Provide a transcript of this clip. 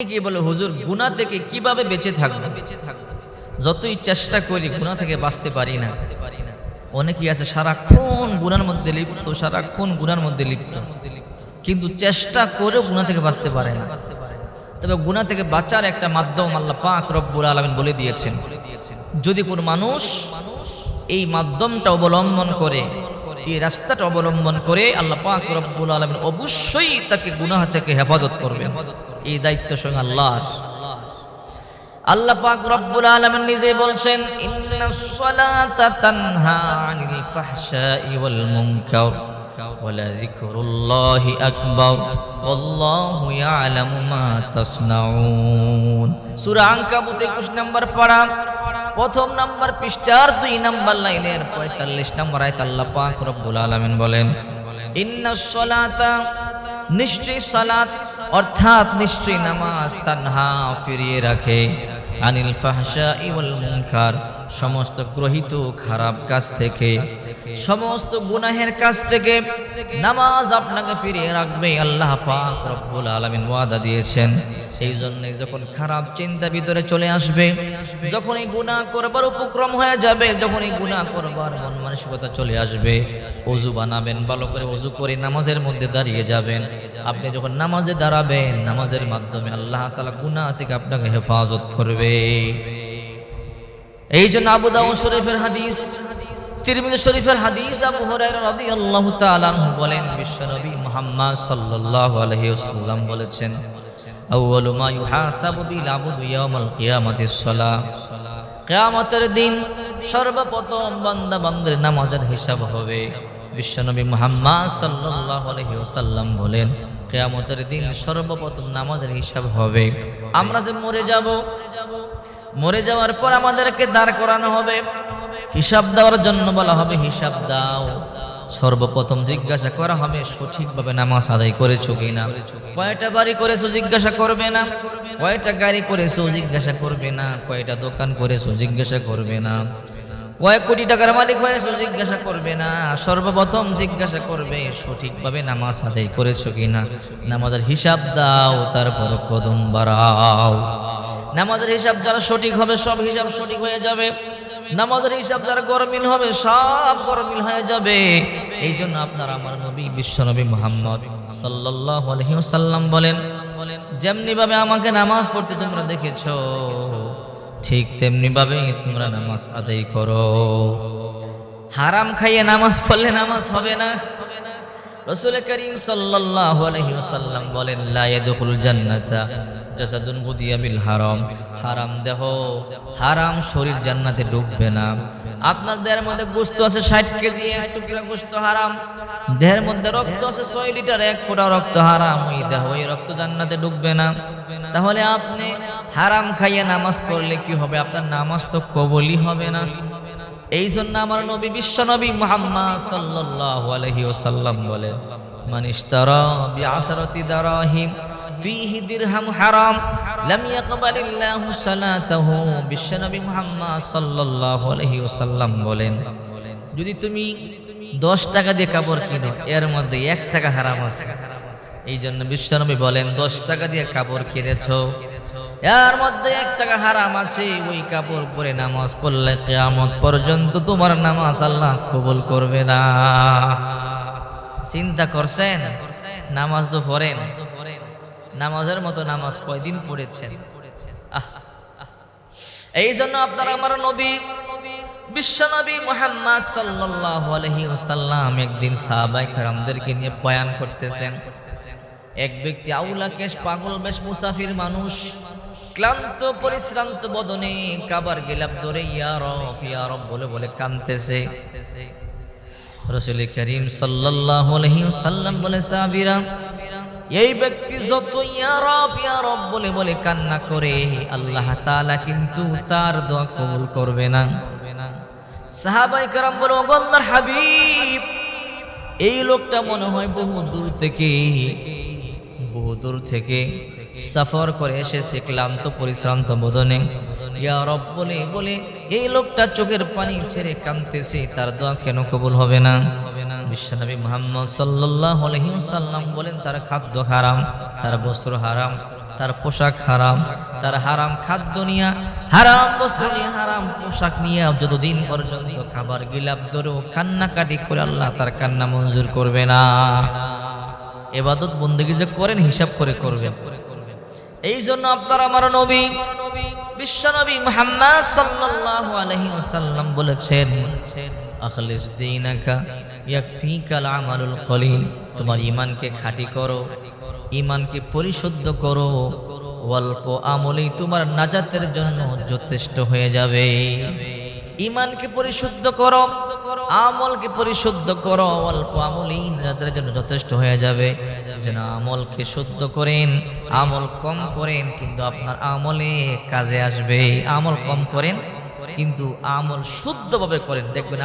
কি বলে, হুজুর গুণা থেকে কীভাবে বেঁচে থাকব? যতই চেষ্টা করি গুণা থেকে বাঁচতে পারি না। অনেকেই আছে সারাক্ষণ গুনার মধ্যে লিপ্ত, সারাক্ষণ গুনার মধ্যে লিপ্ত। কিন্তু চেষ্টা করেও গুণা থেকে বাঁচতে পারে না। তবে গুণা থেকে বাঁচার একটা মাধ্যম আল্লাহ পাক রব্বুল আলমিন বলে দিয়েছেন। যদি কোনো মানুষ এই মাধ্যমটা অবলম্বন করে এই রাস্তাটা অবলম্বন করে আল্লাহ পাক রব্বুল আলমিন অবশ্যই তাকে গুনাহ থেকে হেফাজত করবে। এই দায়িত্ব স্বয়ং আল্লাহর। আল্লাহ পাক রব্বুল আলামিন নিজে বলছেন ইন্নাস সালাতা তানহা আনিল ফাহশাই ওয়াল মুনকার ওয়ালা যিকরুল্লাহি আকবার ওয়াল্লাহু ইয়ালামু মা তাসনাউন। সূরা আনকাবুত 21 নম্বর পারা প্রথম নাম্বার পৃষ্ঠার দুই নাম্বার লাইনের 45 নম্বর আয়াত আল্লাহ পাক রব্বুল আলমিন বলেন ইন্নাস সালাতা নিশ্চয়ই সালাত অর্থাৎ নিশ্চয়ই নামাজ তানহা ফিরিয়ে রাখে। আনিল ফাহশা ইওয়াল মুনকার, সমস্ত গ্রহিত খারাপ কাজ থেকে, সমস্ত গুনাহের কাজ থেকে নামাজ আপনাকে ফিরিয়ে রাখবে, আল্লাহ পাক রব্বুল আলামিন ওয়াদা দিয়েছেন। এই জন্য যখন খারাপ চিন্তা ভিতরে চলে আসবে যখন এই গুনাহ করবার উপক্রম হয়ে যাবে যখন এই গুনাহ করবার মন মানসিকতা চলে আসবে, অজু বানাবেন, ভালো করে অজু করে নামাজের মধ্যে দাঁড়িয়ে যাবেন। আপনি যখন নামাজে দাঁড়াবেন, নামাজের মাধ্যমে আল্লাহ তাআলা গুনাহ থেকে আপনাকে হেফাজত করবে। এই জন্য আবু দাউদ শরীফের হাদিস, তিরমিজি শরীফের হাদিস আবু হুরায়রা রাদিয়াল্লাহু তাআলা আনহু বলেন বিশ্বনবী মুহাম্মদ সাল্লাল্লাহু আলাইহি ওয়াসাল্লাম বলেছেন, আউয়ালু মা ইউহাসাবু বিল আবদু ইয়াউমাল কিয়ামাতিস কিয়ামতের দিন সর্বপ্রথম বান্দা বান্দার নামাজের হিসাব হবে। বিশ্বনবী মুহাম্মদ সাল্লাল্লাহু আলাইহি ওয়াসাল্লাম বলেন, কিয়ামতের দিন সর্বপ্রথম নামাজের হিসাব হবে। আমরা যে মরে যাব মরে যাওয়ার পর আমাদেরকে দাঁড় করানো হবে। হিসাব দেওয়ার জন্য বলা হবে, হিসাব দাও। সর্বপ্রথম জিজ্ঞাসা করা হবে, সঠিকভাবে নামাজ আদায় করেছ কিনা? কয়টা বাড়ি করেছ জিজ্ঞাসা করবে না? কয়টা গাড়ি করেছ জিজ্ঞাসা করবে না? কয়টা দোকান করেছ জিজ্ঞাসা করবে না? কয়েক কোটি টাকার মালিক হয়েছো জিজ্ঞাসা করবে না? সর্বপ্রথম জিজ্ঞাসা করবে, সঠিকভাবে নামাজ আদায় করেছ কিনা? নামাজের হিসাব দাও, তারপর কদম বাড়াও। নামাজের হিসাব যারা সঠিক হবে, সব হিসাব সঠিক হয়ে যাবে। নামাজের হিসাব যারা গরমিল হবে, সব গরমিল হয়ে যাবে। এই জন্য আপনার আমার নবী, বিশ্ব নবী মোহাম্মদ সাল্লাম বলেন যেমনি ভাবে আমাকে নামাজ পড়তে তোমরা দেখেছ, ঠিক তেমনি ভাবে তোমরা নামাজ আদায় করো। হারাম খাইয়ে নামাজ পড়লে নামাজ হবে না। রসুল করিম সাল্লাল্লাহু বলেন হারাম। দেহ, হারাম শরীর জান্নাতে ঢুকবে না। আপনার দেহের মধ্যে গোস্ত আছে ষাট কেজি গোস্ত হারাম। দেহের মধ্যে রক্ত আছে ছয় লিটার, এক ফোঁটা রক্ত হারাম। ওই দেহ রক্ত জান্নাতে ঢুকবে না। তাহলে আপনি হারাম খাইয়ে নামাজ পড়লে কি হবে? আপনার নামাজ তো কবলই হবে না। এই জন্য আমার নবী বিশ্ব নবী মুহাম্মদ সাল্লাল্লাহু আলাইহি ওয়াসাল্লাম বলে, মান ইশতারা বিআশরাতি দারাহিম ফিহি দিরহাম হারাম, লাম ইয়াকবালিল্লাহু সালাতাহু বিশ্ব নবী মুহাম্মদ সাল্লাল্লাহু আলাইহি ওয়াসাল্লাম বলেন, যদি তুমি দশ টাকা দিয়ে কাপড় কিনো, এর মধ্যে এক টাকা হারাম আছে। এই জন্য বিশ্বনবী বলেন, দশ টাকা দিয়ে কাপড় কিনেছো। এর মধ্যে এক টাকা হারাম আছে, ওই কাপড় পরে নামাজ পড়লে কেয়ামত পর্যন্ত তোমার নামাজ আল্লাহ কবুল করবে না। চিন্তা করছেন? নামাজ তো পড়েন। নামাজের মতো নামাজ কয়দিন পড়েছেন। এই জন্য আপনার আমার নবী, বিশ্বনবী মুহাম্মদ সাল্লাল্লাহু আলাইহি ওয়াসাল্লাম একদিন সাহাবায়ে কেরামদেরকে নিয়ে বয়ান করতেছেন। এক ব্যক্তি আউলা কেশ, পাগল বেশ মুসাফির মানুষ। ক্লান্ত, পরিশ্রান্ত বদনে কাবার গেলাপ ধরে ইয়ারব ইয়ারব বলে বলে কাঁদতেছে। রসুল করিম সাল্লাল্লাহু আলাইহি ওয়াসাল্লাম বলে, সাহাবীরা, এই ব্যক্তি যত ইয়া রব, ইয়া বলে বলে কান্না করে, আল্লাহ তাআলা কিন্তু তার দোয়া কবুল করবে না। সাহাবাই কারাম বলে, ওগো আল্লাহর হাবিব, এই লোকটা মনে হয় বহু দূর থেকে বহু থেকে সফর করে এসেছে ক্লান্ত, পরিশ্রান্ত বদনে। ইয়া রব বলে বলে, এই লোকটা চোখের পানি ছেড়ে কাঁদতেছে, তার দোয়া কেন কবুল হবে না? বিশ্বনবী মোহাম্মদ সাল্লাল্লাহু আলাইহি ওয়াসাল্লাম বলেন, তার খাদ্য হারাম, তার বস্ত্র হারাম, তার পোশাক হারাম, তার হারাম খাদ্য নিয়ে, হারাম বস্ত্র নিয়ে, হারাম পোশাক নিয়ে যতদিন পর্যন্ত খাবার গিলাপ ধরেও কান্নাকাটি করে আল্লাহ তার কান্না মঞ্জুর করবে না। এবাদত বন্দেগী যে করেন, হিসাব করে করবেন। এই জন্য আপনার আমার নবী বিশ্ব নবী মুহাম্মদ সাল্লাল্লাহু আলাইহি ওয়াসাল্লাম বলেছেন, আখলিস দীনাকা, ইয়াকফিকাল আমালুল কলিল তোমার ঈমানকে খাঁটি করো, ঈমানকে পরিশুদ্ধ করো, অল্প আমলেই তোমার নাজাতের জন্য যথেষ্ট হয়ে যাবে। ঈমানকে পরিশুদ্ধ করো আমলকে পরিশুদ্ধ করো। অল্প আমলই যাদের জন্য যথেষ্ট হয়ে যাবে, যেন আমলকে শুদ্ধ করেন, আমল কম করেন, কিন্তু আপনার আমলে কাজে আসবে। আমল কম করেন, কিন্তু আমল শুদ্ধভাবে করেন। দেখবেন